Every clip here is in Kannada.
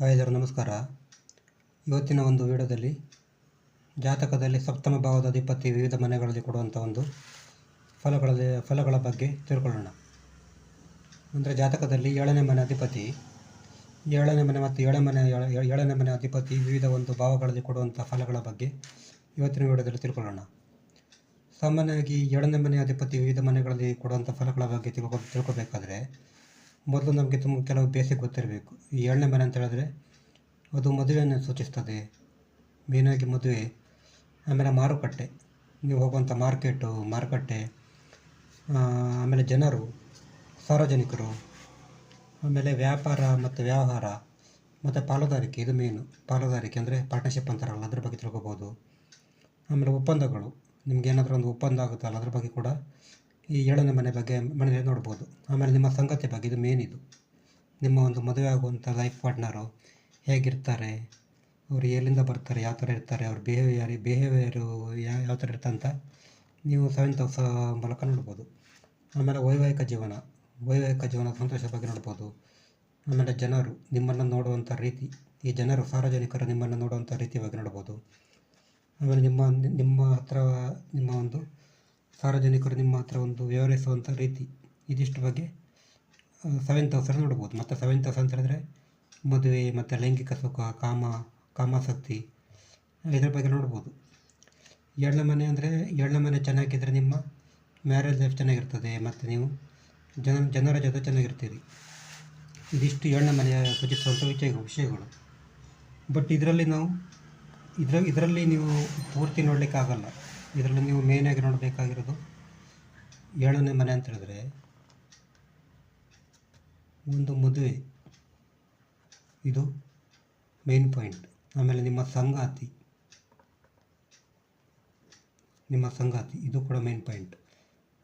ಹಾಯ್ ಎಲ್ಲರೂ, ನಮಸ್ಕಾರ. ಇವತ್ತಿನ ಒಂದು ವಿಡಿಯೋದಲ್ಲಿ ಜಾತಕದಲ್ಲಿ ಸಪ್ತಮ ಭಾವದ ಅಧಿಪತಿ ವಿವಿಧ ಮನೆಗಳಲ್ಲಿ ಕೊಡುವಂಥ ಒಂದು ಫಲಗಳಲ್ಲಿ, ಫಲಗಳ ಬಗ್ಗೆ ತಿಳ್ಕೊಳ್ಳೋಣ. ಅಂದರೆ ಜಾತಕದಲ್ಲಿ ಏಳನೇ ಮನೆ ಅಧಿಪತಿ, ಏಳನೇ ಮನೆ ಮತ್ತು ಏಳನೇ ಮನೆ ಏಳ- ಏಳನೇ ಮನೆ ಅಧಿಪತಿ ವಿವಿಧ ಒಂದು ಭಾವಗಳಲ್ಲಿ ಕೊಡುವಂಥ ಫಲಗಳ ಬಗ್ಗೆ ಇವತ್ತಿನ ವಿಡಿಯೋದಲ್ಲಿ ತಿಳ್ಕೊಳ್ಳೋಣ. ಸಾಮಾನ್ಯವಾಗಿ ಏಳನೇ ಮನೆ ಅಧಿಪತಿ ವಿವಿಧ ಮನೆಗಳಲ್ಲಿ ಕೊಡುವಂಥ ಫಲಗಳ ಬಗ್ಗೆ ತಿಳ್ಕೊ, ತಿಳ್ಕೊಬೇಕಾದ್ರೆ ಮೊದಲು ನಮಗೆ ತುಂಬ ಕೆಲವು ಬೇಸಿಕ್ ಗೊತ್ತಿರಬೇಕು. ಈ ಏಳನೇ ಮನೆ ಅಂತ ಹೇಳಿದ್ರೆ ಅದು ಮದುವೆಯನ್ನು ಸೂಚಿಸ್ತದೆ. ಮೇನಾಗಿ ಮದುವೆ, ಆಮೇಲೆ ಮಾರುಕಟ್ಟೆ. ನೀವು ಹೋಗುವಂಥ ಮಾರ್ಕೆಟು ಮಾರುಕಟ್ಟೆ ಆಮೇಲೆ ಜನರು, ಸಾರ್ವಜನಿಕರು, ಆಮೇಲೆ ವ್ಯಾಪಾರ ಮತ್ತು ವ್ಯವಹಾರ ಮತ್ತು ಪಾಲುದಾರಿಕೆ, ಇದು ಮೇನು ಪಾಲುದಾರಿಕೆ ಅಂದರೆ ಪಾರ್ಟ್ನರ್ಶಿಪ್ ಅಂತಾರಲ್ಲ, ಅದ್ರ ಬಗ್ಗೆ ತಿಳ್ಕೊಬೋದು. ಆಮೇಲೆ ಒಪ್ಪಂದಗಳು, ನಿಮ್ಗೆ ಏನಾದರೂ ಒಂದು ಒಪ್ಪಂದ ಆಗುತ್ತಲ್ಲ, ಅದ್ರ ಬಗ್ಗೆ ಕೂಡ ಈ ಏಳನೇ ಮನೆ ಬಗ್ಗೆ ಮನೆ ನೋಡ್ಬೋದು. ಆಮೇಲೆ ನಿಮ್ಮ ಸಂಗತಿ ಬಗ್ಗೆ ಇದು ಮೇನ್ ಇದು. ನಿಮ್ಮ ಒಂದು ಮದುವೆ ಆಗುವಂಥ ಲೈಫ್ ಪಾರ್ಟ್ನರು ಹೇಗಿರ್ತಾರೆ? ಅವರು ಎಲ್ಲಿಂದ ಬರ್ತಾರೆ? ಯಾವ ಥರ ಇರ್ತಾರೆ? ಅವ್ರ ಬಿಹೇವಿಯರ್ ಬಿಹೇವಿಯರು ಯಾವ ಯಾವ ಥರ ಇರ್ತಂತ ನೀವು ಸೆವೆಂತ್ ಹೌಸ್ ಮೂಲಕ ನೋಡ್ಬೋದು. ಆಮೇಲೆ ವೈವಾಹಿಕ ಜೀವನ. ವೈವಾಹಿಕ ಜೀವನ ಸಂತೋಷ ಬಗ್ಗೆ ನೋಡ್ಬೋದು. ಆಮೇಲೆ ಜನರು ನಿಮ್ಮನ್ನು ನೋಡುವಂಥ ರೀತಿ, ಈ ಜನರು ಸಾರ್ವಜನಿಕರು ನಿಮ್ಮನ್ನು ನೋಡುವಂಥ ರೀತಿ ಬಗ್ಗೆ ನೋಡ್ಬೋದು. ಆಮೇಲೆ ನಿಮ್ಮ ನಿಮ್ಮ ಹತ್ರ ನಿಮ್ಮ ಒಂದು ಸಾರ್ವಜನಿಕರು ನಿಮ್ಮ ಹತ್ರ ಒಂದು ವ್ಯವಹರಿಸುವಂಥ ರೀತಿ ಇದಿಷ್ಟು ಬಗ್ಗೆ ಸೆವೆಂತ್ ಹೌಸಲ್ಲಿ ನೋಡ್ಬೋದು. ಮತ್ತು ಸೆವೆಂತ್ ಹೌಸ್ ಅಂತ ಹೇಳಿದ್ರೆ ಮದುವೆ, ಮತ್ತು ಲೈಂಗಿಕ ಸುಖ, ಕಾಮ, ಕಾಮಾಸಕ್ತಿ, ಇದ್ರ ಬಗ್ಗೆ ನೋಡ್ಬೋದು. ಏಳನೇ ಮನೆ ಅಂದರೆ ಏಳನೇ ಮನೆ ಚೆನ್ನಾಗಿದ್ದರೆ ನಿಮ್ಮ ಮ್ಯಾರೇಜ್ ಲೈಫ್ ಚೆನ್ನಾಗಿರ್ತದೆ, ಮತ್ತು ನೀವು ಜನ, ಜನರ ಜೊತೆ ಚೆನ್ನಾಗಿರ್ತೀರಿ. ಇದಿಷ್ಟು ಏಳನೇ ಮನೆಯ ಸೂಚಿಸುವಂಥ ವಿಷಯ ವಿಷಯಗಳು. ಬಟ್ ಇದರಲ್ಲಿ ನಾವು, ಇದರ, ಇದರಲ್ಲಿ ನೀವು ಪೂರ್ತಿ ನೋಡಲಿಕ್ಕೆ ಆಗಲ್ಲ ಇದರಲ್ಲಿ ನೀವು ಮೇಯ್ನಾಗಿ ನೋಡಬೇಕಾಗಿರೋದು ಏಳನೇ ಮನೆ ಅಂತ ಹೇಳಿದ್ರೆ ಒಂದು ಮದುವೆ. ಇದು ಮೇನ್ ಪಾಯಿಂಟ್ ಆಮೇಲೆ ನಿಮ್ಮ ಸಂಗಾತಿ. ನಿಮ್ಮ ಸಂಗಾತಿ, ಇದು ಕೂಡ ಮೇನ್ ಪಾಯಿಂಟ್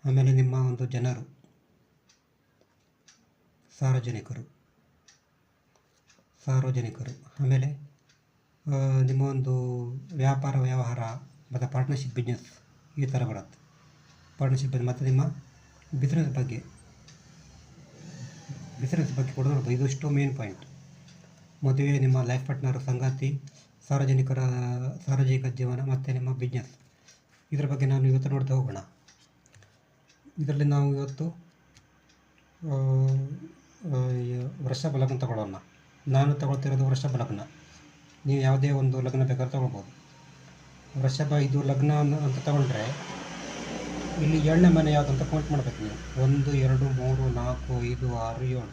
ಆಮೇಲೆ ನಿಮ್ಮ ಒಂದು ಜನರು. ಸಾರ್ವಜನಿಕರು. ಸಾರ್ವಜನಿಕರು. ಆಮೇಲೆ ನಿಮ್ಮ ಒಂದು ವ್ಯಾಪಾರ, ವ್ಯವಹಾರ. ಮತ್ತು ಪಾರ್ಟ್ನರ್ಶಿಪ್ ಬಿಸ್ನೆಸ್ ಈ ಥರ ಬರುತ್ತೆ. ಪಾರ್ಟ್ನರ್ಶಿಪ್ ಮತ್ತು ನಿಮ್ಮ ಬಿಸ್ನೆಸ್ ಬಗ್ಗೆ ಬಿಸ್ನೆಸ್ ಬಗ್ಗೆ ಕೂಡ ನೋಡ್ಬೋದು ಇದಿಷ್ಟು ಮೇನ್ ಪಾಯಿಂಟ್ ಮದುವೆ, ನಿಮ್ಮ ಲೈಫ್ ಪಾರ್ಟ್ನರ್ ಸಂಗಾತಿ, ಸಾರ್ವಜನಿಕರ, ಸಾರ್ವಜನಿಕ ಜೀವನ ಮತ್ತು ನಿಮ್ಮ ಬಿಸ್ನೆಸ್ ಇದರ ಬಗ್ಗೆ ನಾನು ಇವತ್ತು ನೋಡ್ತಾ ಹೋಗೋಣ. ಇದರಲ್ಲಿ ನಾವು ಇವತ್ತು ವೃಷಭ ಲಗ್ನ ತಗೊಳ್ಳೋಣ. ನಾನು ತಗೊಳ್ತಿರೋದು ವೃಷಭ ಲಗ್ನ ನೀವು ಯಾವುದೇ ಒಂದು ಲಗ್ನ ಬೇಕಾದ್ರೆ ತಗೊಳ್ಬೋದು. ವೃಷಭ ಇದು ಲಗ್ನ ಅಂತ ತಗೊಂಡ್ರೆ ಇಲ್ಲಿ ಏಳನೇ ಮನೆ ಯಾವುದು ಅಂತ ಕೌಂಟ್ ಮಾಡಬೇಕು ನೀವು. ಒಂದು, ಎರಡು, ಮೂರು, ನಾಲ್ಕು, ಐದು, ಆರು, ಏಳು.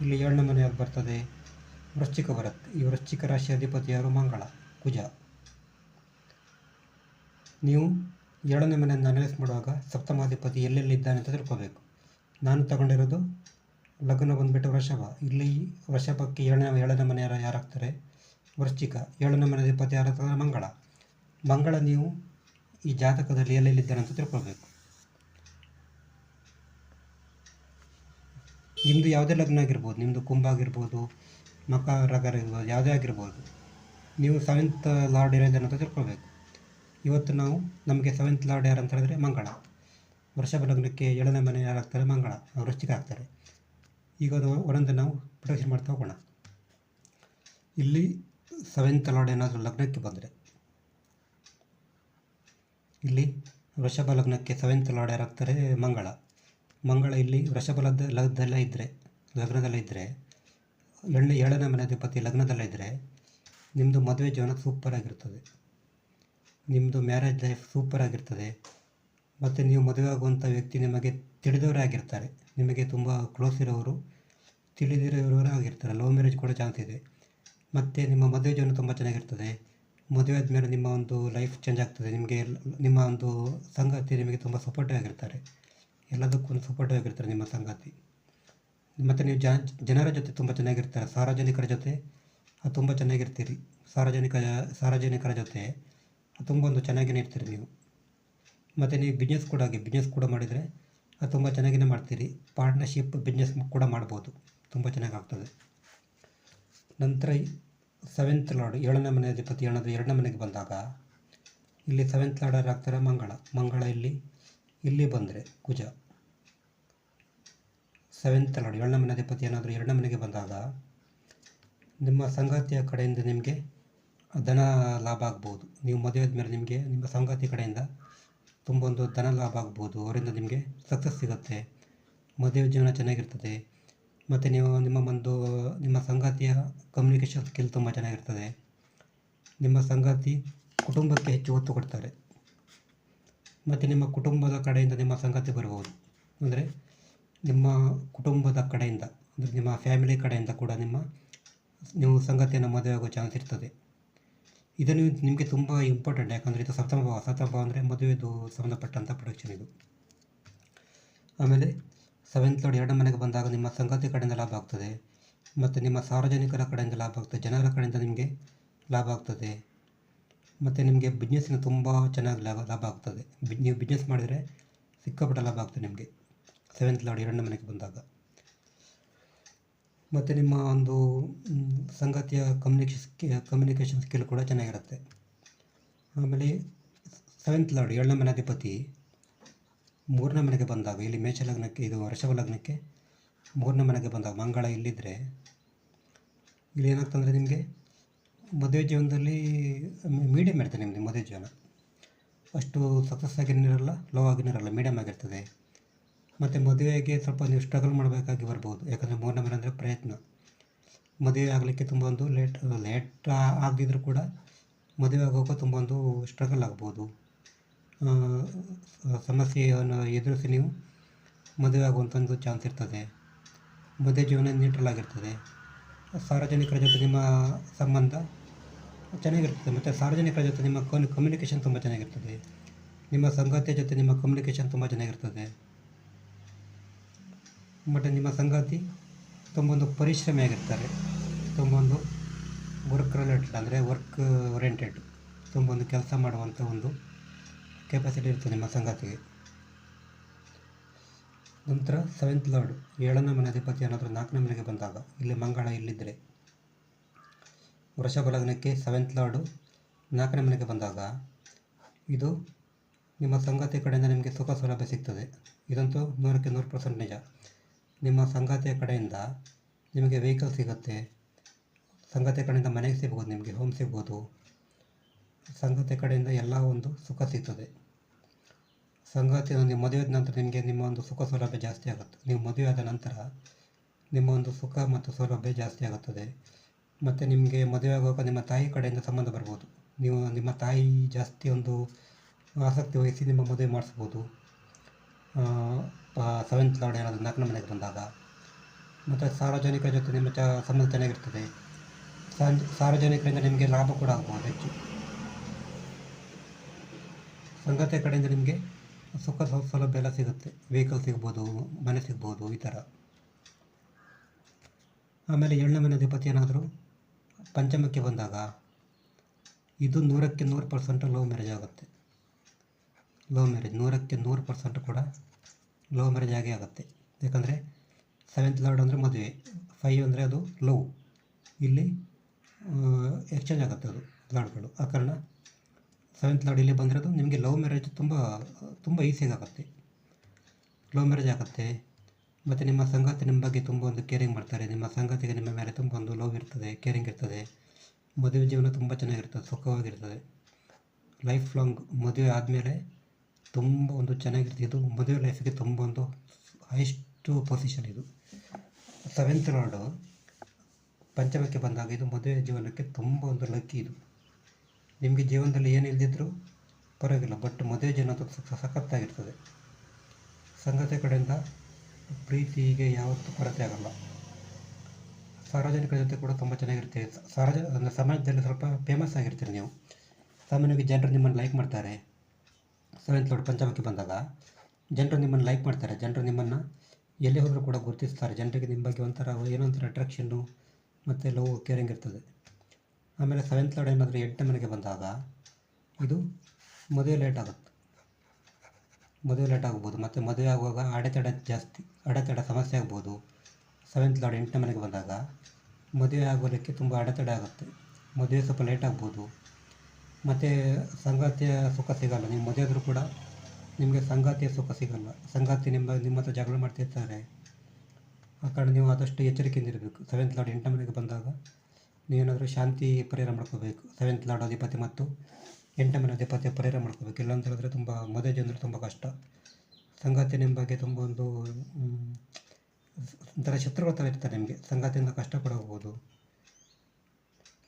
ಇಲ್ಲಿ ಏಳನೇ ಮನೆ ಯಾವ್ದು ಬರ್ತದೆ? ವೃಶ್ಚಿಕ ಬರುತ್ತೆ ಈ ವೃಶ್ಚಿಕ ರಾಶಿ ಅಧಿಪತಿ ಯಾರು? ಮಂಗಳ, ಕುಜ. ನೀವು ಏಳನೇ ಮನೆಯನ್ನು ಅನಲೈಸ್ ಮಾಡುವಾಗ ಸಪ್ತಮಾಧಿಪತಿ ಎಲ್ಲೆಲ್ಲಿದ್ದಾನೆ ಅಂತ ತಿಳ್ಕೋಬೇಕು. ನಾನು ತಗೊಂಡಿರೋದು ಲಗ್ನ ಬಂದುಬಿಟ್ಟು ವೃಷಭ. ಇಲ್ಲಿ ವೃಷಭಕ್ಕೆ ಏಳನೇ ಏಳನೇ ಮನೆ ಯಾರು ಯಾರಾಗ್ತಾರೆ? ವೃಶ್ಚಿಕ. ಏಳನೇ ಮನೆ ಅಧಿಪತಿ ಯಾರಾಗ್ತಾರೆ? ಮಂಗಳ. ಮಂಗಳ ನೀವು ಈ ಜಾತಕದಲ್ಲಿ ಎಲ್ಲೆಲ್ಲಿದ್ದಾರೆ ಅಂತ ತಿಳ್ಕೊಳ್ಬೇಕು. ನಿಮ್ಮದು ಯಾವುದೇ ಲಗ್ನ ಆಗಿರ್ಬೋದು ನಿಮ್ಮದು ಕುಂಭ ಆಗಿರ್ಬೋದು, ಮಕರ ಆಗಿರ್ಬೋದು ಯಾವುದೇ ಆಗಿರ್ಬೋದು, ನೀವು ಸೆವೆಂತ್ ಲಾರ್ಡ್ ಇರೋದನ್ನು ಅಂತ ತಿಳ್ಕೊಳ್ಬೇಕು. ಇವತ್ತು ನಾವು ನಮಗೆ ಸೆವೆಂತ್ ಲಾರ್ಡ್ ಯಾರು ಅಂತ ಹೇಳಿದ್ರೆ ಮಂಗಳ. ವೃಷಭ ಲಗ್ನಕ್ಕೆ ಏಳನೇ ಮನೆ ಯಾರಾಗ್ತಾರೆ ಮಂಗಳ. ವೃಶ್ಚಿಕ ಆಗ್ತಾರೆ. ಈಗ ಒಂದೊಂದು ನಾವು ಪ್ರೊಟೆಕ್ಷನ್ ಮಾಡ್ತಾ ಹೋಗೋಣ. ಇಲ್ಲಿ ಸೆವೆಂತ್ ಲಾರ್ಡ್ ಏನಾದರೂ ಲಗ್ನಕ್ಕೆ ಬಂದರೆ ಇಲ್ಲಿ ವೃಷಭ ಲಗ್ನಕ್ಕೆ ಸೆವೆಂತ್ ಲಾರ್ಡ್ ಯಾರಾಗ್ತಾರೆ? ಮಂಗಳ. ಮಂಗಳ ಇಲ್ಲಿ ವೃಷಭ ಲಗ್ನ ಲಗ್ನದಲ್ಲೇ ಇದ್ದರೆ ಲಗ್ನದಲ್ಲೇ ಇದ್ದರೆ ಎಣ್ಣೆ ಏಳನೇ ಮನೆ ಅಧಿಪತಿ ಲಗ್ನದಲ್ಲೇ ಇದ್ದರೆ ನಿಮ್ಮದು ಮದುವೆ ಜೀವನ ಸೂಪರ್ ಆಗಿರ್ತದೆ. ನಿಮ್ಮದು ಮ್ಯಾರೇಜ್ ಲೈಫ್ ಸೂಪರ್ ಆಗಿರ್ತದೆ. ಮತ್ತು ನೀವು ಮದುವೆ ಆಗುವಂಥ ವ್ಯಕ್ತಿ ನಿಮಗೆ ತಿಳಿದವರೇ ಆಗಿರ್ತಾರೆ. ನಿಮಗೆ ತುಂಬ ಕ್ಲೋಸ್ ಇರೋರು ತಿಳಿದಿರೋರು ಆಗಿರ್ತಾರೆ. ಲವ್ ಮ್ಯಾರೇಜ್ ಕೂಡ ಚಾನ್ಸ್ ಇದೆ. ಮತ್ತು ನಿಮ್ಮ ಮದುವೆ ಜೀವನ ತುಂಬ ಚೆನ್ನಾಗಿರ್ತದೆ. ಮದುವೆ ಆದಮೇಲೆ ನಿಮ್ಮ ಒಂದು ಲೈಫ್ ಚೇಂಜ್ ಆಗ್ತದೆ. ನಿಮಗೆ ನಿಮ್ಮ ಒಂದು ಸಂಗಾತಿ ನಿಮಗೆ ತುಂಬ ಸಪೋರ್ಟಿವ್ ಆಗಿರ್ತಾರೆ. ಎಲ್ಲದಕ್ಕೂ ಒಂದು ಸಪೋರ್ಟಿವ್ ಆಗಿರ್ತಾರೆ ನಿಮ್ಮ ಸಂಗಾತಿ. ಮತ್ತು ನೀವು ಜನ, ಜನರ ಜೊತೆ ತುಂಬ ಚೆನ್ನಾಗಿರ್ತಾರೆ. ಸಾರ್ವಜನಿಕರ ಜೊತೆ ಅದು ತುಂಬ ಚೆನ್ನಾಗಿರ್ತೀರಿ. ಸಾರ್ವಜನಿಕ, ಸಾರ್ವಜನಿಕರ ಜೊತೆ ತುಂಬ ಒಂದು ಚೆನ್ನಾಗಿಯೇ ಇರ್ತೀರಿ ನೀವು. ಮತ್ತು ನೀವು ಬಿಸ್ನೆಸ್ ಕೂಡ ಹಾಗೆ ಬಿಸ್ನೆಸ್ ಕೂಡ ಮಾಡಿದರೆ ಅದು ತುಂಬ ಚೆನ್ನಾಗಿಯೇ ಮಾಡ್ತೀರಿ. ಪಾರ್ಟ್ನರ್ಶಿಪ್ ಬಿಸ್ನೆಸ್ ಕೂಡ ಮಾಡ್ಬೋದು. ತುಂಬ ಚೆನ್ನಾಗಿ ಆಗ್ತದೆ. ನಂತರ ಸೆವೆಂತ್ ಲಾರ್ಡ್ ಏಳನೇ ಮನೆ ಅಧಿಪತಿ ಹಣದ ಎರಡನೇ ಮನೆಗೆ ಬಂದಾಗ, ಇಲ್ಲಿ ಸೆವೆಂತ್ ಲಾರ್ಡರ್ ಆಗ್ತಾರೆ ಮಂಗಳ. ಮಂಗಳ ಇಲ್ಲಿ ಇಲ್ಲಿ ಬಂದರೆ ಕುಜ. ಸೆವೆಂತ್ ಲಾರ್ಡ್ ಏಳನೇ ಮನೆ ಅಧಿಪತಿ ಏನಾದರೂ ಎರಡನೇ ಮನೆಗೆ ಬಂದಾಗ, ನಿಮ್ಮ ಸಂಗಾತಿಯ ಕಡೆಯಿಂದ ನಿಮಗೆ ಧನ ಲಾಭ ಆಗ್ಬೋದು. ನೀವು ಮದುವೆ ಆದಮೇಲೆ ನಿಮಗೆ ನಿಮ್ಮ ಸಂಗಾತಿ ಕಡೆಯಿಂದ ತುಂಬ ಒಂದು ಧನ ಲಾಭ ಆಗ್ಬೋದು. ಅವರಿಂದ ನಿಮಗೆ ಸಕ್ಸಸ್ ಸಿಗುತ್ತೆ. ಮದುವೆ ಜೀವನ ಚೆನ್ನಾಗಿರ್ತದೆ. ಮತ್ತು ನೀವು ನಿಮ್ಮ ಒಂದು ನಿಮ್ಮ ಸಂಗಾತಿಯ ಕಮ್ಯುನಿಕೇಷನ್ ಸ್ಕಿಲ್ ತುಂಬ ಚೆನ್ನಾಗಿರ್ತದೆ. ನಿಮ್ಮ ಸಂಗಾತಿ ಕುಟುಂಬಕ್ಕೆ ಹೆಚ್ಚು ಒತ್ತು ಕೊಡ್ತಾರೆ. ಮತ್ತು ನಿಮ್ಮ ಕುಟುಂಬದ ಕಡೆಯಿಂದ ನಿಮ್ಮ ಸಂಗಾತಿ ಬರ್ಬೋದು ಅಂದರೆ ನಿಮ್ಮ ಕುಟುಂಬದ ಕಡೆಯಿಂದ, ಅಂದರೆ ನಿಮ್ಮ ಫ್ಯಾಮಿಲಿ ಕಡೆಯಿಂದ ಕೂಡ ನಿಮ್ಮ ನೀವು ಸಂಗತಿಯನ್ನು ಮದುವೆ ಆಗೋ ಚಾನ್ಸ್ ಇರ್ತದೆ. ಇದನ್ನು ನಿಮಗೆ ತುಂಬ ಇಂಪಾರ್ಟೆಂಟ್ ಯಾಕಂದರೆ ಇದು ಸಪ್ತಮ ಭಾವ. ಸಪ್ತಮ ಭಾವ ಅಂದರೆ ಮದುವೆದು ಸಂಬಂಧಪಟ್ಟಂಥ ಪ್ರೊಡಕ್ಷನ್ ಇದು. ಆಮೇಲೆ ಸೆವೆಂತ್ ಲಾರ್ಡ್ ಎರಡು ಮನೆಗೆ ಬಂದಾಗ ನಿಮ್ಮ ಸಂಗಾತಿ ಕಡೆಯಿಂದ ಲಾಭ ಆಗ್ತದೆ. ಮತ್ತು ನಿಮ್ಮ ಸಾರ್ವಜನಿಕರ ಕಡೆಯಿಂದ ಲಾಭ ಆಗ್ತದೆ. ಜನರ ಕಡೆಯಿಂದ ನಿಮಗೆ ಲಾಭ ಆಗ್ತದೆ. ಮತ್ತು ನಿಮಗೆ ಬಿಸ್ನೆಸ್ಸಿನ ತುಂಬ ಚೆನ್ನಾಗಿ ಲಾಭ ಲಾಭ ಆಗ್ತದೆ. ನೀವು ಬಿಸ್ನೆಸ್ ಮಾಡಿದರೆ ಸಿಕ್ಕಾಪಟ್ಟೆ ಲಾಭ ಆಗ್ತದೆ ನಿಮಗೆ. ಸೆವೆಂತ್ ಲಾರ್ಡ್ ಎರಡನೇ ಮನೆಗೆ ಬಂದಾಗ. ಮತ್ತು ನಿಮ್ಮ ಒಂದು ಸಂಗತಿಯ ಕಮ್ಯುನಿಕೇಷನ್ ಕಮ್ಯುನಿಕೇಷನ್ ಸ್ಕಿಲ್ ಕೂಡ ಚೆನ್ನಾಗಿರುತ್ತೆ. ಆಮೇಲೆ ಸೆವೆಂತ್ ಲಾರ್ಡ್ ಏಳನೇ ಮನೆ ಅಧಿಪತಿ. ಮೂರನೇ ಮನೆಗೆ ಬಂದಾಗ, ಇಲ್ಲಿ ಮೇಷ ಲಗ್ನಕ್ಕೆ ಇದು ವೃಷಭ ಲಗ್ನಕ್ಕೆ ಮೂರನೇ ಮನೆಗೆ ಬಂದಾಗ ಮಂಗಳ ಇಲ್ಲಿದ್ದರೆ ಇಲ್ಲಿ ಏನಾಗ್ತಂದರೆ ನಿಮಗೆ ಮದುವೆ ಜೀವನದಲ್ಲಿ ಮೀಡಿಯಮ್ ಇರ್ತದೆ ನಿಮ್ಮದು ಮದುವೆ ಜೀವನ. ಅಷ್ಟು ಸಕ್ಸಸ್ ಆಗಿರಲ್ಲ ಲೋ ಆಗಿರಲ್ಲ ಮೀಡಿಯಮ್ ಆಗಿರ್ತದೆ. ಮತ್ತು ಮದುವೆಗೆ ಸ್ವಲ್ಪ ನೀವು ಸ್ಟ್ರಗಲ್ ಮಾಡಬೇಕಾಗಿ ಬರ್ಬೋದು. ಯಾಕಂದರೆ ಮೂರನೇ ಮನೆ ಅಂದರೆ ಪ್ರಯತ್ನ. ಮದುವೆ ಆಗಲಿಕ್ಕೆ ತುಂಬ ಒಂದು ಲೇಟ್ ಲೇಟ್ ಆಗದಿದ್ರೂ ಕೂಡ ಮದುವೆ ಆಗೋಕೆ ತುಂಬ ಒಂದು ಸ್ಟ್ರಗಲ್ ಆಗ್ಬೋದು. ಸಮಸ್ಯೆಯನ್ನು ಎದುರಿಸಿ ನೀವು ಮದುವೆ ಆಗುವಂಥ ಒಂದು ಚಾನ್ಸ್ ಇರ್ತದೆ. ಮದುವೆ ಜೀವನ ನ್ಯೂಟ್ರಲ್ ಆಗಿರ್ತದೆ. ಸಾರ್ವಜನಿಕರ ಜೊತೆ ನಿಮ್ಮ ಸಂಬಂಧ ಚೆನ್ನಾಗಿರ್ತದೆ. ಮತ್ತು ಸಾರ್ವಜನಿಕರ ಜೊತೆ ನಿಮ್ಮ ಕಮ್ಯು ಕಮ್ಯುನಿಕೇಷನ್ ತುಂಬ ಚೆನ್ನಾಗಿರ್ತದೆ. ನಿಮ್ಮ ಸಂಗಾತಿಯ ಜೊತೆ ನಿಮ್ಮ ಕಮ್ಯುನಿಕೇಷನ್ ತುಂಬ ಚೆನ್ನಾಗಿರ್ತದೆ. ಮತ್ತು ನಿಮ್ಮ ಸಂಗಾತಿ ತುಂಬ ಒಂದು ಪರಿಶ್ರಮಿಯಾಗಿರ್ತಾರೆ ತುಂಬ ಒಂದು ವರ್ಕ್ ರಿಲೇಟೆಡ್ ಅಂದರೆ ವರ್ಕ್ ಓರಿಯೆಂಟೆಡ್ ತುಂಬ ಒಂದು ಕೆಲಸ ಮಾಡುವಂಥ ಒಂದು ಕೆಪಾಸಿಟಿ ಇರುತ್ತೆ ನಿಮ್ಮ ಸಂಗಾತಿಗೆ. ನಂತರ ಸೆವೆಂತ್ ಲಾರ್ಡ್ ಏಳನೇ ಮನೆ ಅಧಿಪತಿ ಏನಾದರೂ ನಾಲ್ಕನೇ ಮನೆಗೆ ಬಂದಾಗ ಇಲ್ಲಿ ಮಂಗಳ ಇಲ್ಲಿದ್ದರೆ. ವೃಷಭ ಲಗ್ನಕ್ಕೆ ಸೆವೆಂತ್ ಲಾರ್ಡು ನಾಲ್ಕನೇ ಮನೆಗೆ ಬಂದಾಗ ಇದು ನಿಮ್ಮ ಸಂಗಾತಿ ಕಡೆಯಿಂದ ನಿಮಗೆ ಸುಖ ಸೌಲಭ್ಯ ಸಿಗ್ತದೆ. ಇದಂತೂ ನೂರಕ್ಕೆ ನೂರು ಪರ್ಸೆಂಟ್ ನಿಜ. ನಿಮ್ಮ ಸಂಗಾತಿಯ ಕಡೆಯಿಂದ ನಿಮಗೆ ವೆಹಿಕಲ್ ಸಿಗುತ್ತೆ. ಸಂಗಾತಿಯ ಕಡೆಯಿಂದ ಮನೆಗೆ ಸಿಗ್ಬೋದು, ನಿಮಗೆ ಹೋಮ್ ಸಿಗ್ಬೋದು. ಸಂಗಾತಿ ಕಡೆಯಿಂದ ಎಲ್ಲ ಒಂದು ಸುಖ ಸಿಗ್ತದೆ. ಸಂಗಾತಿ ನೀವು ಮದುವೆ ನಂತರ ನಿಮಗೆ ನಿಮ್ಮ ಒಂದು ಸುಖ ಸೌಲಭ್ಯ ಜಾಸ್ತಿ ಆಗುತ್ತೆ. ನೀವು ಮದುವೆ ಆದ ನಂತರ ನಿಮ್ಮ ಒಂದು ಸುಖ ಮತ್ತು ಸೌಲಭ್ಯ ಜಾಸ್ತಿ ಆಗುತ್ತದೆ. ಮತ್ತು ನಿಮಗೆ ಮದುವೆ ಆಗುವಾಗ ನಿಮ್ಮ ತಾಯಿ ಕಡೆಯಿಂದ ಸಂಬಂಧ ಬರ್ಬೋದು. ನೀವು ನಿಮ್ಮ ತಾಯಿ ಜಾಸ್ತಿ ಒಂದು ಆಸಕ್ತಿ ವಹಿಸಿ ನಿಮ್ಮ ಮದುವೆ ಮಾಡಿಸ್ಬೋದು. ಸೆವೆಂತ್ ಲಾರ್ಡ್ ಏನಾದರೂ ನಾಲ್ಕನೇ ಮನೆಗೆ ಬಂದಾಗ. ಮತ್ತು ಸಾರ್ವಜನಿಕರ ಜೊತೆ ನಿಮ್ಮ ಚ ಸಂಬಂಧ ಚೆನ್ನಾಗಿರ್ತದೆ. ಸಾರ್ವಜನಿಕರಿಂದ ನಿಮಗೆ ಲಾಭ ಕೂಡ ಆಗ್ಬೋದು ಹೆಚ್ಚು. ಸಂಗಾತಿಯ ಕಡೆಯಿಂದ ನಿಮಗೆ ಸುಖ ಸೌಲಭ್ಯ ಎಲ್ಲ ಸಿಗುತ್ತೆ. ವೆಹಿಕಲ್ ಸಿಗ್ಬೋದು, ಮನೆ ಸಿಗ್ಬೋದು, ಈ ಥರ ಆಮೇಲೆ ಏಳನೇ ಮನೆ ಅಧಿಪತಿ ಏನಾದರೂ ಪಂಚಮಕ್ಕೆ ಬಂದಾಗ ಇದು ನೂರಕ್ಕೆ ನೂರು ಪರ್ಸೆಂಟ್ ಲವ್ ಮ್ಯಾರೇಜ್ ಆಗುತ್ತೆ. ಲವ್ ಮ್ಯಾರೇಜ್ ನೂರಕ್ಕೆ ನೂರು ಪರ್ಸೆಂಟ್ ಕೂಡ ಲವ್ ಮ್ಯಾರೇಜ್ ಆಗೇ ಆಗುತ್ತೆ. ಯಾಕಂದರೆ ಸೆವೆಂತ್ ಲಾರ್ಡ್ ಅಂದರೆ ಮದುವೆ ಫೈವ್ ಅಂದರೆ ಅದು ಲವ್ ಇಲ್ಲಿ ಎಕ್ಸ್ಚೇಂಜ್ ಆಗುತ್ತೆ ಅದು ಲಾರ್ಡ್ಗಳು ಆ ಕಾರಣ ಸೆವೆಂತ್ ಲಾರ್ಡ್ ಇಲ್ಲಿ ಬಂದಿರೋದು, ನಿಮಗೆ ಲವ್ ಮ್ಯಾರೇಜ್ ತುಂಬ ತುಂಬ ಈಸಿಯಾಗಿ ಆಗುತ್ತೆ. ಲವ್ ಮ್ಯಾರೇಜ್ ಆಗುತ್ತೆ. ಮತ್ತು ನಿಮ್ಮ ಸಂಗಾತಿ ನಿಮ್ಮ ಬಗ್ಗೆ ತುಂಬ ಒಂದು ಕೇರಿಂಗ್ ಮಾಡ್ತಾರೆ. ನಿಮ್ಮ ಸಂಗಾತಿಗೆ ನಿಮ್ಮ ಮೇಲೆ ತುಂಬ ಒಂದು ಲವ್ ಇರ್ತದೆ ಕೇರಿಂಗ್ ಇರ್ತದೆ. ಮದುವೆ ಜೀವನ ತುಂಬ ಚೆನ್ನಾಗಿರ್ತದೆ, ಸುಖವಾಗಿರ್ತದೆ. ಲೈಫ್ ಲಾಂಗ್ ಮದುವೆ ಆದಮೇಲೆ ತುಂಬ ಒಂದು ಚೆನ್ನಾಗಿರ್ತದೆ. ಇದು ಮದುವೆ ಲೈಫಿಗೆ ತುಂಬ ಒಂದು ಹೈಸ್ಟು ಪೊಸಿಷನ್ ಇದು. ಸೆವೆಂತ್ ಲಾರ್ಡು ಪಂಚಮಕ್ಕೆ ಬಂದಾಗ ಇದು ಮದುವೆ ಜೀವನಕ್ಕೆ ತುಂಬ ಒಂದು ಲಕ್ಕಿ ಇದು. ನಿಮಗೆ ಜೀವನದಲ್ಲಿ ಏನು ಇಲ್ಲದಿದ್ರು ಪರವಾಗಿಲ್ಲ ಬಟ್ ಮದುವೆ ಜನ ಸಖತ್ತಾಗಿರ್ತದೆ. ಸಂಗತಿ ಕಡೆಯಿಂದ ಪ್ರೀತಿಗೆ ಯಾವತ್ತೂ ಕೊರತೆ ಆಗಲ್ಲ. ಸಾರ್ವಜನಿಕರ ಜೊತೆ ಕೂಡ ತುಂಬ ಚೆನ್ನಾಗಿರ್ತೀರಿ ಸ- ಸಾರ್ವಜ, ಅಂದರೆ ಸಮಾಜದಲ್ಲಿ ಸ್ವಲ್ಪ ಫೇಮಸ್ ಆಗಿರ್ತೀರಿ ನೀವು. ಸಾಮಾನ್ಯವಾಗಿ ಜನರು ನಿಮ್ಮನ್ನು ಲೈಕ್ ಮಾಡ್ತಾರೆ. ಸೆವೆಂತ್ ಲೋಡ್ ಪಂಚಮಕ್ಕೆ ಬಂದಾಗ ಜನರು ನಿಮ್ಮನ್ನು ಲೈಕ್ ಮಾಡ್ತಾರೆ. ಜನರು ನಿಮ್ಮನ್ನು ಎಲ್ಲಿ ಹೋದರೂ ಕೂಡ ಗುರುತಿಸ್ತಾರೆ. ಜನರಿಗೆ ನಿಮ್ಮ ಬಗ್ಗೆ ಒಂಥರ ಏನೋ ಒಂಥರ ಅಟ್ರಾಕ್ಷನ್ನು ಮತ್ತು ಲವ್ ಕೇರಿಂಗ್ ಇರ್ತದೆ. ಆಮೇಲೆ ಸೆವೆಂತ್ ಲಾರ್ಡ್ ಏನಾದರೂ ಎಂಟನೇ ಮನೆಗೆ ಬಂದಾಗ ಇದು ಮದುವೆ ಲೇಟ್ ಆಗುತ್ತೆ. ಮದುವೆ ಲೇಟ್ ಆಗ್ಬೋದು, ಮತ್ತು ಮದುವೆ ಆಗುವಾಗ ಅಡೆತಡೆ ಜಾಸ್ತಿ, ಅಡೆತಡೆ ಸಮಸ್ಯೆ ಆಗ್ಬೋದು. ಸೆವೆಂತ್ ಲಾರ್ಡ್ ಎಂಟನೇ ಮನೆಗೆ ಬಂದಾಗ ಮದುವೆ ಆಗೋದಕ್ಕೆ ತುಂಬ ಅಡೆತಡೆ ಆಗುತ್ತೆ. ಮದುವೆ ಸ್ವಲ್ಪ ಲೇಟ್ ಆಗ್ಬೋದು. ಮತ್ತು ಸಂಗಾತಿಯ ಸುಖ ಸಿಗಲ್ಲ, ನೀವು ಮದುವೆ ಆದರೂ ಕೂಡ ನಿಮಗೆ ಸಂಗಾತಿಯ ಸುಖ ಸಿಗಲ್ಲ. ಸಂಗಾತಿ ನಿಮ್ಮ ನಿಮ್ಮ ಹತ್ರ ಜಗಳ ಮಾಡ್ತಿರ್ತಾರೆ. ಆ ಕಾರಣ ನೀವು ಆದಷ್ಟು ಎಚ್ಚರಿಕೆಯಿಂದ ಇರಬೇಕು. ಸೆವೆಂತ್ ಲಾರ್ಡ್ ಎಂಟನೇ ಮನೆಗೆ ಬಂದಾಗ ನೀವೇನಾದರೂ ಶಾಂತಿ ಪರಿಹಾರ ಮಾಡ್ಕೋಬೇಕು ಸೆವೆಂತ್ ಲಾರ್ಡ್ ಅಧಿಪತಿ ಮತ್ತು ಎಂಟನೇ ಅಧಿಪತಿ ಪರಿಹಾರ ಮಾಡ್ಕೋಬೇಕು ಇಲ್ಲ ಅಂತ ಹೇಳಿದ್ರೆ ತುಂಬ ಮದುವೆ ಜನರು ತುಂಬ ಕಷ್ಟ. ಸಂಗಾತಿ ನಿಮ್ಮ ಬಗ್ಗೆ ತುಂಬ ಒಂದು ಒಂಥರ ಶತ್ರುಗಳ ಥರ ಇರ್ತಾರೆ ನಿಮಗೆ, ಸಂಗಾತಿಯಿಂದ ಕಷ್ಟ ಕೂಡ ಹೋಗ್ಬೋದು.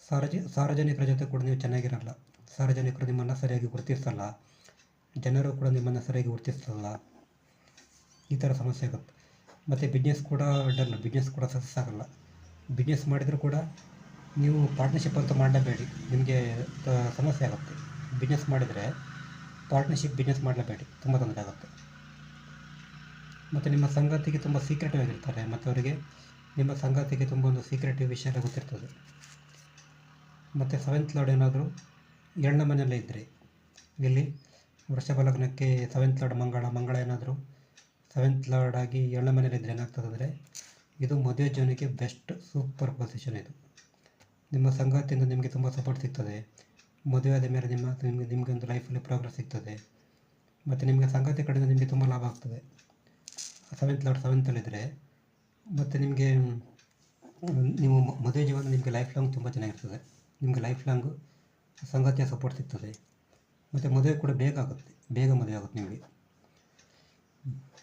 ಸಾರ್ವಜ, ಸಾರ್ವಜನಿಕರ ಜೊತೆ ಕೂಡ ನೀವು ಚೆನ್ನಾಗಿರಲ್ಲ, ಸಾರ್ವಜನಿಕರು ನಿಮ್ಮನ್ನು ಸರಿಯಾಗಿ ಗುರುತಿಸಲ್ಲ, ಜನರು ಕೂಡ ನಿಮ್ಮನ್ನು ಸರಿಯಾಗಿ ಗುರುತಿಸಲ್ಲ, ಈ ಥರ ಸಮಸ್ಯೆ ಆಗುತ್ತೆ. ಮತ್ತು ಬಿಸ್ನೆಸ್ ಕೂಡ ಡಲ್ ಬಿಸ್ನೆಸ್ ಕೂಡ ಸಕ್ಸಸ್ ಆಗಲ್ಲ. ಬಿಸ್ನೆಸ್ ಮಾಡಿದರೂ ಕೂಡ ನೀವು ಪಾರ್ಟ್ನರ್ಶಿಪ್ ಅಂತ ಮಾಡಲೇಬೇಡಿ. ನಿಮಗೆ ಸಮಸ್ಯೆ ಆಗುತ್ತೆ. ಬಿಸ್ನೆಸ್ ಮಾಡಿದರೆ ಪಾರ್ಟ್ನರ್ಶಿಪ್ ಬಿಸ್ನೆಸ್ ಮಾಡಲೇಬೇಡಿ. ತುಂಬ ತೊಂದರೆ ಆಗುತ್ತೆ. ಮತ್ತು ನಿಮ್ಮ ಸಂಗಾತಿಗೆ ತುಂಬ ಸೀಕ್ರೆಟಿವ್ ಆಗಿರ್ತಾರೆ. ಮತ್ತು ಅವರಿಗೆ ನಿಮ್ಮ ಸಂಗಾತಿಗೆ ತುಂಬ ಒಂದು ಸೀಕ್ರೆಟಿವ್ ವಿಷಯ ಗೊತ್ತಿರ್ತದೆ. ಮತ್ತು ಸೆವೆಂತ್ ಲಾರ್ಡ್ ಏನಾದರೂ ಎರಡನೇ ಮನೆಯಲ್ಲೇ ಇದ್ದರೆ ಇಲ್ಲಿ ವೃಷಭ ಲಗ್ನಕ್ಕೆ ಸೆವೆಂತ್ ಲಾರ್ಡ್ ಮಂಗಳ ಮಂಗಳ ಏನಾದರೂ ಸೆವೆಂತ್ ಲಾರ್ಡ್ ಆಗಿ ಎರಡನೇ ಇದ್ದರೆ ಏನಾಗ್ತದೆ ಅಂದರೆ ಇದು ಮದುವೆ ಜೀವನಕ್ಕೆ ಬೆಸ್ಟ್ ಸೂಪರ್ ಪೊಸಿಷನ್ ಇದು. ನಿಮ್ಮ ಸಂಗಾತಿಯಿಂದ ನಿಮಗೆ ತುಂಬ ಸಪೋರ್ಟ್ ಸಿಗ್ತದೆ. ಮದುವೆ ಆದ ಮೇಲೆ ನಿಮ್ಮ ನಿಮಗೆ ನಿಮಗೆ ಒಂದು ಲೈಫಲ್ಲಿ ಪ್ರೋಗ್ರೆಸ್ ಸಿಗ್ತದೆ. ಮತ್ತು ನಿಮಗೆ ಸಂಗಾತಿ ಕಡೆಯಿಂದ ನಿಮಗೆ ತುಂಬ ಲಾಭ ಆಗ್ತದೆ. ಸೆವೆಂತ್ ಲಾಟ್ ಸೆವೆಂತಲ್ಲಿದ್ದರೆ ಮತ್ತು ನಿಮಗೆ ನಿಮ್ಮ ಮದುವೆ ಜೀವನ ನಿಮಗೆ ಲೈಫ್ ಲಾಂಗ್ ತುಂಬ ಚೆನ್ನಾಗಿರ್ತದೆ. ನಿಮಗೆ ಲೈಫ್ ಲಾಂಗು ಸಂಗಾತಿಯ ಸಪೋರ್ಟ್ ಸಿಗ್ತದೆ. ಮತ್ತು ಮದುವೆ ಕೂಡ ಬೇಗ ಆಗುತ್ತೆ. ಬೇಗ ಮದುವೆ ಆಗುತ್ತೆ ನಿಮಗೆ.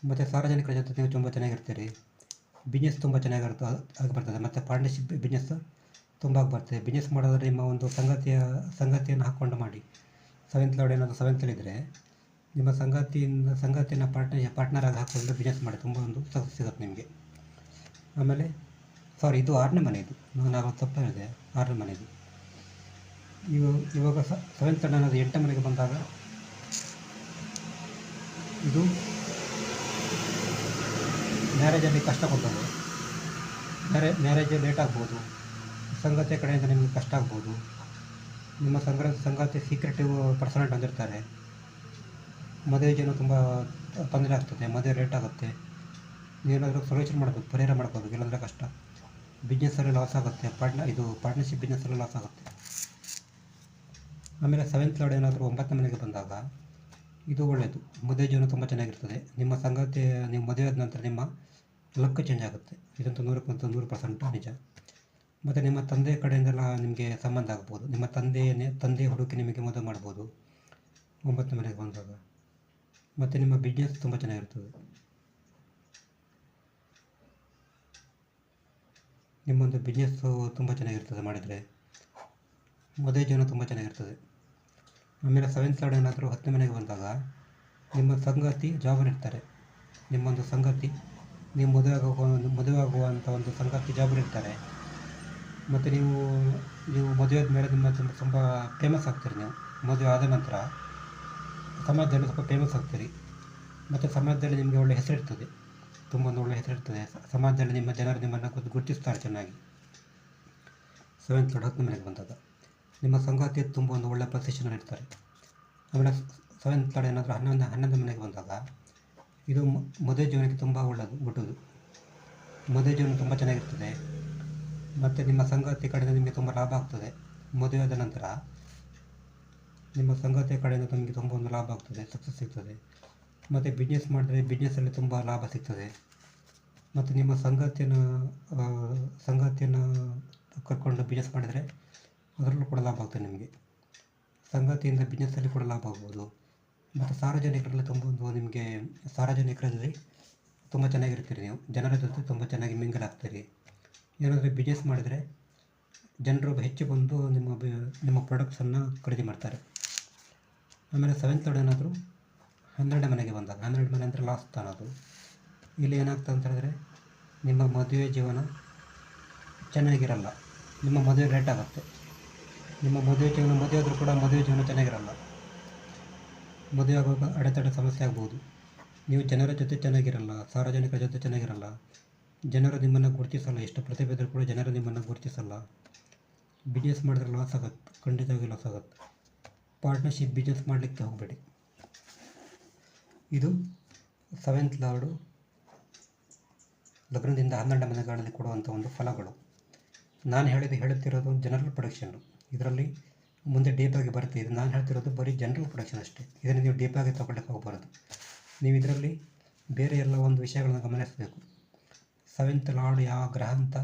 ಮತ್ತು ಸಾರ್ವಜನಿಕರ ಜೊತೆ ನೀವು ತುಂಬ ಚೆನ್ನಾಗಿರ್ತೀರಿ. ಬಿಸ್ನೆಸ್ ತುಂಬ ಚೆನ್ನಾಗಿರುತ್ತೆ ಆಗಿ ಬರ್ತದೆ. ಮತ್ತು ಪಾರ್ಟ್ನರ್ಶಿಪ್ ಬಿಸ್ನೆಸ್ ತುಂಬ ಬರ್ತದೆ ಬಿಸ್ನೆಸ್ ಮಾಡೋದ್ರೆ ನಿಮ್ಮ ಒಂದು ಸಂಗತಿಯ, ಸಂಗತಿಯನ್ನು ಹಾಕ್ಕೊಂಡು ಮಾಡಿ. ಸೆವೆಂತ್ ಲಾರ್ಡ್ ಏನಾದರೂ ಸೆವೆಂತಲ್ಲಿದ್ದರೆ ನಿಮ್ಮ ಸಂಗಾತಿಯಿಂದ, ಸಂಗಾತಿಯನ್ನು ಪಾರ್ಟ್ನರ್ ಪಾರ್ಟ್ನರ್ ಆಗಿ ಬಿಸ್ನೆಸ್ ಮಾಡಿ. ತುಂಬ ಒಂದು ಸಕ್ಸಸ್ ಸಿಗುತ್ತೆ ನಿಮಗೆ. ಆಮೇಲೆ ಸಾರಿ ಇದು ಆರನೇ ಮನೆ ಇದು. ನಾನು ಆವಾಗ ಇದೆ ಹೇಳಿದೆ. ಆರನೇ ಮನೆ ಇದು. ಇವಾಗ ಇವಾಗ ಸೆವೆಂತ್ ಅನ್ನೋದು ಎಂಟನೇ ಮನೆಗೆ ಬಂದಾಗ, ಇದು ಮ್ಯಾರೇಜಲ್ಲಿ ಕಷ್ಟ ಕೊಡ್ತದೆ. ಮ್ಯಾರೇ ಮ್ಯಾರೇಜ್ ಲೇಟ್ ಆಗ್ಬೋದು. ಸಂಗಾತಿಯ ಕಡೆಯಿಂದ ನಿಮಗೆ ಕಷ್ಟ ಆಗ್ಬೋದು. ನಿಮ್ಮ ಸಂಗ್ರ ಸಂಗಾತಿ ಸೀಕ್ರೆಟಿವ್ ಪರ್ಸನೆಂಟ್ ಹೊಂದಿರ್ತಾರೆ ಮದುವೆ ಜೀವನ ತುಂಬ ತೊಂದರೆ ಆಗ್ತದೆ, ಮದುವೆ ಲೇಟ್ ಆಗುತ್ತೆ. ನೀವೇನಾದರೂ ಸೊಲ್ಯೂಷನ್ ಮಾಡಬೇಕು ಪರಿಹಾರ ಮಾಡ್ಕೋಬೇಕು ಇಲ್ಲಾಂದರೆ ಕಷ್ಟ. ಬಿಸ್ನೆಸ್ಸಲ್ಲಿ ಲಾಸ್ ಆಗುತ್ತೆ ಪಾರ್ಟ್ನ ಇದು ಪಾರ್ಟ್ನರ್ಶಿಪ್ ಬಿಸ್ನೆಸ್ಸಲ್ಲಿ ಲಾಸ್ ಆಗುತ್ತೆ. ಆಮೇಲೆ ಸೆವೆಂತ್ ಲಾರ್ಡ್ ಏನಾದರೂ ಒಂಬತ್ತನೇ ಮನೆಗೆ ಬಂದಾಗ, ಇದು ಒಳ್ಳೆಯದು ಮದುವೆ ಜೀವನ ತುಂಬ ಚೆನ್ನಾಗಿರ್ತದೆ. ನಿಮ್ಮ ಸಂಗಾತಿ ನೀವು ಮದುವೆ ಆದ ನಂತರ ನಿಮ್ಮ ಲಕ್ ಚೇಂಜ್ ಆಗುತ್ತೆ. ಇದಂತೂ ನೂರಕ್ಕಂತೂ ನೂರು ಪರ್ಸೆಂಟ್ ನಿಜ. ಮತ್ತು ನಿಮ್ಮ ತಂದೆ ಕಡೆಯಿಂದೆಲ್ಲ ನಿಮಗೆ ಸಂಬಂಧ ಆಗ್ಬೋದು. ನಿಮ್ಮ ತಂದೆಯೇ ತಂದೆ ಹುಡುಕಿ ನಿಮಗೆ ಮದುವೆ ಮಾಡ್ಬೋದು. ಒಂಬತ್ತನೇ ಮನೆಗೆ ಬಂದಾಗ. ಮತ್ತು ನಿಮ್ಮ ಬಿಸ್ನೆಸ್ ತುಂಬ ಚೆನ್ನಾಗಿರ್ತದೆ. ನಿಮ್ಮೊಂದು ಬಿಸ್ನೆಸ್ಸು ತುಂಬ ಚೆನ್ನಾಗಿರ್ತದೆ ಮಾಡಿದರೆ. ಮದುವೆ ಜೀವನ ತುಂಬ ಚೆನ್ನಾಗಿರ್ತದೆ. ಆಮೇಲೆ ಸೆವೆಂತ್ ಲಾರ್ಡ್ ಏನಾದರೂ ಹತ್ತನೇ ಮನೆಗೆ ಬಂದಾಗ ನಿಮ್ಮ ಸಂಗಾತಿ ಜಾಬಲ್ಲಿರ್ತಾರೆ ನಿಮ್ಮೊಂದು ಸಂಗಾತಿ, ನೀವು ಮದುವೆ ಆಗುವ, ಮದುವೆ ಆಗುವಂಥ ಒಂದು ಸಂಗಾತಿ ಜಾಬಲ್ಲಿರ್ತಾರೆ ಮತ್ತು ನೀವು ನೀವು ಮದುವೆ ಆದ ಮೇಲೆ ನಿಮ್ಮ ತುಂಬ ತುಂಬ ಫೇಮಸ್ ಆಗ್ತೀರಿ ನೀವು. ಮದುವೆ ಆದ ನಂತರ ಸಮಾಜದಲ್ಲಿ ಸ್ವಲ್ಪ ಫೇಮಸ್ ಆಗ್ತೀರಿ. ಮತ್ತು ಸಮಾಜದಲ್ಲಿ ನಿಮಗೆ ಒಳ್ಳೆಯ ಹೆಸರಿರ್ತದೆ ತುಂಬ ಒಳ್ಳೆಯ ಹೆಸರಿರ್ತದೆ ಸಮಾಜದಲ್ಲಿ ನಿಮ್ಮ ಜನರು ನಿಮ್ಮನ್ನು ಗುರ್ತು- ಗುರುತಿಸ್ತಾರೆ ಚೆನ್ನಾಗಿ. ಸೆವೆಂತ್ ತರ್ಡ್ ಹತ್ತನೇ ಮನೆಗೆ ಬಂದಾಗ ನಿಮ್ಮ ಸಂಗಾತಿ ತುಂಬ ಒಂದು ಒಳ್ಳೆಯ ಪೊಸಿಷನಲ್ಲಿ ಇರ್ತಾರೆ. ಆಮೇಲೆ ಸೆವೆಂತ್ ತರ್ಡ್ ಏನಾದರೂ ಹನ್ನೊಂದು ಹನ್ನೊಂದು ಮನೆಗೆ ಬಂದಾಗ ಇದು ಮದುವೆ ಜೀವನಕ್ಕೆ ತುಂಬ ಒಳ್ಳೆಯದು ಗುಡ್ಡದು ಮದುವೆ ಜೀವನ ತುಂಬ ಚೆನ್ನಾಗಿರ್ತದೆ. ಮತ್ತು ನಿಮ್ಮ ಸಂಗಾತಿ ಕಡೆಯಿಂದ ನಿಮಗೆ ತುಂಬ ಲಾಭ ಆಗ್ತದೆ. ಮದುವೆಯಾದ ನಂತರ ನಿಮ್ಮ ಸಂಗಾತಿಯ ಕಡೆಯಿಂದ ನಿಮಗೆ ತುಂಬ ಒಂದು ಲಾಭ ಆಗ್ತದೆ ಸಕ್ಸಸ್ ಸಿಗ್ತದೆ. ಮತ್ತು ಬಿಸ್ನೆಸ್ ಮಾಡಿದ್ರೆ ಬಿಸ್ನೆಸ್ಸಲ್ಲಿ ತುಂಬ ಲಾಭ ಸಿಗ್ತದೆ. ಮತ್ತು ನಿಮ್ಮ ಸಂಗತಿಯನ್ನು ಸಂಗಾತಿಯನ್ನು ಕರ್ಕೊಂಡು ಬಿಸ್ನೆಸ್ ಮಾಡಿದರೆ ಅದರಲ್ಲೂ ಕೂಡ ಲಾಭ ಆಗ್ತದೆ ನಿಮಗೆ. ಸಂಗಾತಿಯಿಂದ ಬಿಸ್ನೆಸ್ಸಲ್ಲಿ ಕೂಡ ಲಾಭ ಆಗ್ಬೋದು. ಮತ್ತು ಸಾರ್ವಜನಿಕರಲ್ಲಿ ತುಂಬ ಒಂದು ನಿಮಗೆ, ಸಾರ್ವಜನಿಕರಲ್ಲಿ ತುಂಬ ಚೆನ್ನಾಗಿರ್ತೀರಿ ನೀವು. ಜನರ ಜೊತೆ ತುಂಬ ಚೆನ್ನಾಗಿ ಮಿಂಗಲ್ ಆಗ್ತೀರಿ. ಏನಾದರೂ ಬಿಸ್ನೆಸ್ ಮಾಡಿದರೆ ಜನರು ಹೆಚ್ಚು ಬಂದು ನಿಮ್ಮ ನಿಮ್ಮ ಪ್ರಾಡಕ್ಟ್ಸನ್ನು ಖರೀದಿ ಮಾಡ್ತಾರೆ. ಆಮೇಲೆ ಸೆವೆಂತ್ ಲಾರ್ಡ್ ಏನಾದರೂ ಹನ್ನೆರಡನೇ ಮನೆಗೆ ಬಂದಾಗ, ಹನ್ನೆರಡು ಮನೆ ಅಂದರೆ ಲಾಸ್ಟ್ ಅದು. ಇಲ್ಲಿ ಏನಾಗ್ತದೆ ಅಂತ ಹೇಳಿದ್ರೆ ನಿಮ್ಮ ಮದುವೆ ಜೀವನ ಚೆನ್ನಾಗಿರಲ್ಲ. ನಿಮ್ಮ ಮದುವೆ ಲೇಟ್ ಆಗುತ್ತೆ. ನಿಮ್ಮ ಮದುವೆ ಜೀವನ ಮದುವೆ ಆದರೂ ಕೂಡ ಮದುವೆ ಜೀವನ ಚೆನ್ನಾಗಿರಲ್ಲ. ಮದುವೆ ಆಗುವಾಗ ಅಡೆತಡೆ ಸಮಸ್ಯೆ ಆಗ್ಬೋದು. ನೀವು ಜನರ ಜೊತೆ ಚೆನ್ನಾಗಿರಲ್ಲ, ಸಾರ್ವಜನಿಕರ ಜೊತೆ ಚೆನ್ನಾಗಿರಲ್ಲ. ಜನರು ನಿಮ್ಮನ್ನು ಗುರುತಿಸಲ್ಲ, ಎಷ್ಟು ಪ್ರತಿಭೆ ಇದ್ರೂ ಕೂಡ ಜನರು ನಿಮ್ಮನ್ನು ಗುರುತಿಸಲ್ಲ. ಬಿಸ್ನೆಸ್ ಮಾಡಿದ್ರೆ ಲಾಸ್ ಆಗುತ್ತೆ ಖಂಡಿತವಾಗಿ ಲಾಸ್ ಆಗುತ್ತೆ ಪಾರ್ಟ್ನರ್ಶಿಪ್ ಬಿಸ್ನೆಸ್ ಮಾಡಲಿಕ್ಕೆ ಹೋಗಬೇಡಿ. ಇದು ಸೆವೆಂತ್ ಲಾರ್ಡು ಲಗ್ನದಿಂದ ಹನ್ನೆರಡು ಮನೆಗಳಲ್ಲಿ ಕೊಡುವಂಥ ಒಂದು ಫಲಗಳು. ನಾನು ಹೇಳಿದ, ಹೇಳುತ್ತಿರೋದು ಜನರಲ್ ಪ್ರೊಡಕ್ಷನ್ನು ಇದರಲ್ಲಿ ಮುಂದೆ ಡೀಪಾಗಿ ಬರುತ್ತೆ. ಇದು ನಾನು ಹೇಳ್ತಿರೋದು ಬರೀ ಜನರಲ್ ಪ್ರೊಡಕ್ಷನ್ ಅಷ್ಟೇ. ಇದನ್ನು ನೀವು ಡೀಪಾಗಿ ತಗೊಳ್ಳಕ್ಕೆ ಹೋಗಬಾರ್ದು. ನೀವು ಇದರಲ್ಲಿ ಬೇರೆ ಎಲ್ಲ ಒಂದು ವಿಷಯಗಳನ್ನು ಗಮನಿಸಬೇಕು. ಸೆವೆಂತ್ ಲಾರ್ಡ್ ಯಾವ ಗ್ರಹ ಅಂತ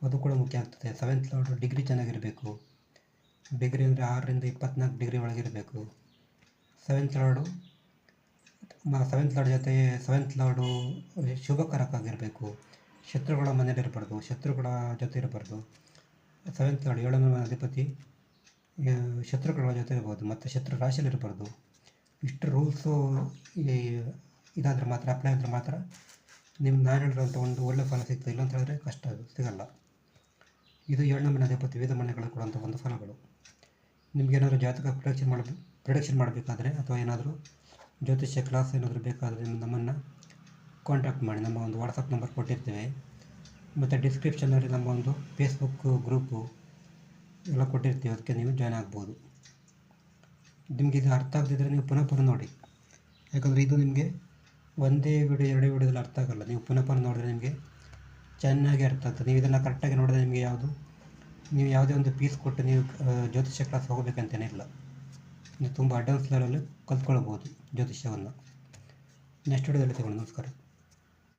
ಅದು ಕೂಡ ಮುಖ್ಯ ಆಗ್ತದೆ. ಸೆವೆಂತ್ ಲಾರ್ಡ್ ಡಿಗ್ರಿ ಚೆನ್ನಾಗಿರಬೇಕು. ಡಿಗ್ರಿ ಅಂದರೆ ಆರರಿಂದ ಇಪ್ಪತ್ನಾಲ್ಕು ಡಿಗ್ರಿ ಒಳಗಿರಬೇಕು. ಸೆವೆಂತ್ ಲಾರ್ಡು ಸೆವೆಂತ್ ಲಾರ್ಡ್ ಜೊತೆ ಸೆವೆಂತ್ ಲಾರ್ಡು ಶುಭಕರಕ್ಕಾಗಿರಬೇಕು ಶತ್ರುಗಳ ಮನೇಲಿ ಇರಬಾರ್ದು. ಶತ್ರುಗಳ ಜೊತೆ ಇರಬಾರ್ದು. ಸೆವೆಂತ್ ಲಾರ್ಡ್ ಏಳನೇ ಅಧಿಪತಿ ಶತ್ರುಗಳ ಜೊತೆ ಇರ್ಬೋದು ಮತ್ತು ಶತ್ರು ರಾಶಿಯಲ್ಲಿ ಇರಬಾರ್ದು. ಇಷ್ಟು ರೂಲ್ಸು ಇದಾದರೆ ಮಾತ್ರ ಅಪ್ಲೈ ಆದರೆ ಮಾತ್ರ ನಿಮ್ಮ ನಾನು ಒಂದು ಒಳ್ಳೆ ಫಲ ಸಿಗ್ತದೆ ಇಲ್ಲ ಅಂತ ಹೇಳಿದ್ರೆ ಕಷ್ಟ ಅದು, ಸಿಗಲ್ಲ. ಇದು ಏಳನೇ ಮನೆ ಅಧಿಪತಿ ವಿವಿಧ ಮನೆಗಳು ಕೊಡುವಂಥ ಒಂದು ಫಲಗಳು. ನಿಮಗೇನಾದರೂ ಜಾತಕ ಪ್ರೊಡಕ್ಷನ್ ಮಾಡಬೇಕು ಪ್ರೊಡಕ್ಷನ್ ಮಾಡಬೇಕಾದ್ರೆ ಅಥವಾ ಏನಾದರೂ ಜ್ಯೋತಿಷ್ಯ ಕ್ಲಾಸ್ ಏನಾದರೂ ಬೇಕಾದರೆ ನಿಮ್ಮ ನಮ್ಮನ್ನು ಕಾಂಟ್ಯಾಕ್ಟ್ ಮಾಡಿ. ನಮ್ಮ ಒಂದು ವಾಟ್ಸಪ್ ನಂಬರ್ ಕೊಟ್ಟಿರ್ತೇವೆ. ಮತ್ತು ಡಿಸ್ಕ್ರಿಪ್ಷನಲ್ಲಿ ನಮ್ಮ ಒಂದು ಫೇಸ್ಬುಕ್ ಗ್ರೂಪು ಎಲ್ಲ ಕೊಟ್ಟಿರ್ತೀವಿ. ಅದಕ್ಕೆ ನೀವು ಜಾಯ್ನ್ ಆಗ್ಬೋದು. ನಿಮಗೆ ಇದು ಅರ್ಥ ಆಗದಿದ್ದರೆ ನೀವು ಪುನಃ ಪುನಃ ನೋಡಿ. ಯಾಕಂದರೆ ಇದು ನಿಮಗೆ ಒಂದೇ ವಿಡಿಯೋ, ಎರಡೇ ವಿಡಿಯೋದಲ್ಲಿ ಅರ್ಥ ಆಗಲ್ಲ. ನೀವು ಪುನಃ ಪುನಃ ನೋಡಿದ್ರೆ ನಿಮಗೆ ಚೆನ್ನಾಗಿ ಅರ್ಥ ಆಗ್ತದೆ. ನೀವು ಇದನ್ನು ಕರೆಕ್ಟಾಗಿ ನೋಡಿದ್ರೆ ನಿಮಗೆ ಯಾವುದು, ನೀವು ಯಾವುದೇ ಒಂದು ಪೀಸ್ ಕೊಟ್ಟು ನೀವು ಜ್ಯೋತಿಷ್ಯ ಕ್ಲಾಸ್ ಹೋಗಬೇಕಂತೇನಿಲ್ಲ ನೀವು ತುಂಬ ಅಡ್ವಾನ್ಸ್ ಲೆವೆಲಲ್ಲಿ ಕಲ್ತ್ಕೊಳ್ಬೋದು ಜ್ಯೋತಿಷ್ಯವನ್ನು ನೆಕ್ಸ್ಟ್ ವಿಡಿಯೋದಲ್ಲಿ ತಗೊಳ್ಳಿ ನಮಸ್ಕಾರ.